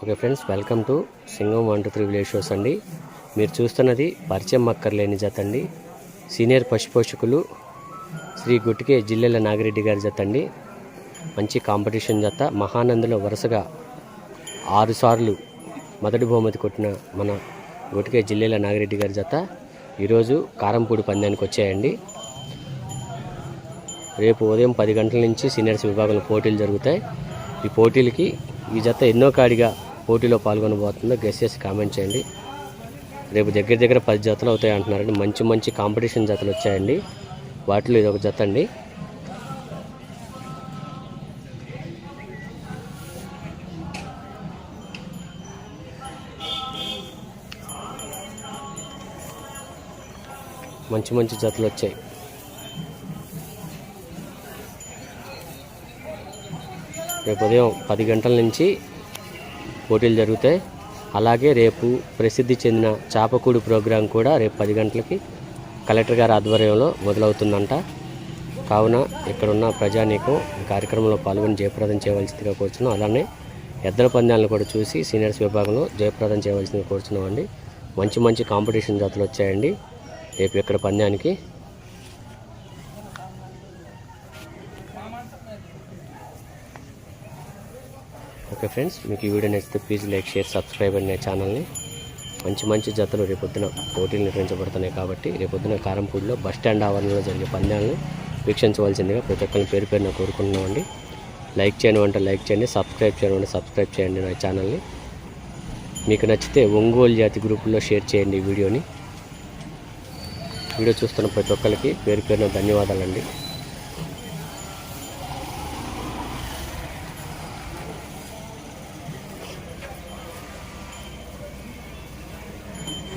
Okay friends welcome to Singam one two three village shows అండి. మీరు చూస్తున్నది పరిచయం అక్కర్లేని జత అండి. సీనియర్ పశుపోషకులు శ్రీ గుట్టికే జిల్లెల నాగిరెడ్డి గారి జత అండి. మంచి కాంపిటీషన్ జత. మహానందులో వరుసగా ఆరుసార్లు మొదటి బహుమతి కొట్టిన మన గుట్టికే జిల్లెల నాగిరెడ్డి గారి జత. ఈరోజు కారంపూడి పందానికి వచ్చాయండి. రేపు ఉదయం పది గంటల నుంచి సీనియర్స్ విభాగంలో పోటీలు జరుగుతాయి. ఈ పోటీలకి ఈ జత ఎన్నో కాడిగా పోటీలో పాల్గొనబోతుందో గెస్ చేసి కామెంట్ చేయండి. రేపు దగ్గర దగ్గర పది జతలు అవుతాయి అంటున్నారండి. మంచి మంచి కాంపిటీషన్ జతలు వచ్చాయండి. వాటిలో ఇది ఒక జత అండి. మంచి మంచి జతలు వచ్చాయి. రేపు ఉదయం పది గంటల నుంచి పోటీలు జరుగుతాయి. అలాగే రేపు ప్రసిద్ధి చెందిన చాపకూడు ప్రోగ్రాం కూడా రేపు పది గంటలకి కలెక్టర్ గారి ఆధ్వర్యంలో మొదలవుతుందంట. కావున ఇక్కడున్న ప్రజానీకం ఈ కార్యక్రమంలో పాల్గొని జయప్రదం చేయవలసిందిగా కోరుచున్నాం. అలానే ఎద్దల పందాలను కూడా చూసి సీనియర్స్ విభాగంలో జయప్రదం చేయవలసిందిగా కోరుచున్నాం అండి. మంచి మంచి కాంపిటీషన్ జాతులు వచ్చాయండి. రేపు ఇక్కడ పందానికి ఓకే ఫ్రెండ్స్ మీకు ఈ వీడియో నచ్చితే ప్లీజ్ లైక్ షేర్ సబ్స్క్రైబ్ అనే ఛానల్ని మంచి మంచి జతలు రేపొద్దున పోటీలు నిర్వహించబడుతున్నాయి కాబట్టి రేపొద్దున కారంపూడిలో బస్ స్టాండ్ ఆవరణలో జరిగే పందాలను వీక్షించవలసిందిగా ప్రతి ఒక్కరిని పేరు పేరున కోరుకుంటున్నామండి. లైక్ చేయని అంటే లైక్ చేయండి సబ్స్క్రైబ్ చేయడం సబ్స్క్రైబ్ చేయండి నా ఛానల్ని మీకు నచ్చితే ఒంగోలు జాతి గ్రూపుల్లో షేర్ చేయండి ఈ వీడియోని. వీడియో చూస్తున్న ప్రతి ఒక్కరికి పేరు పేరున ధన్యవాదాలండి.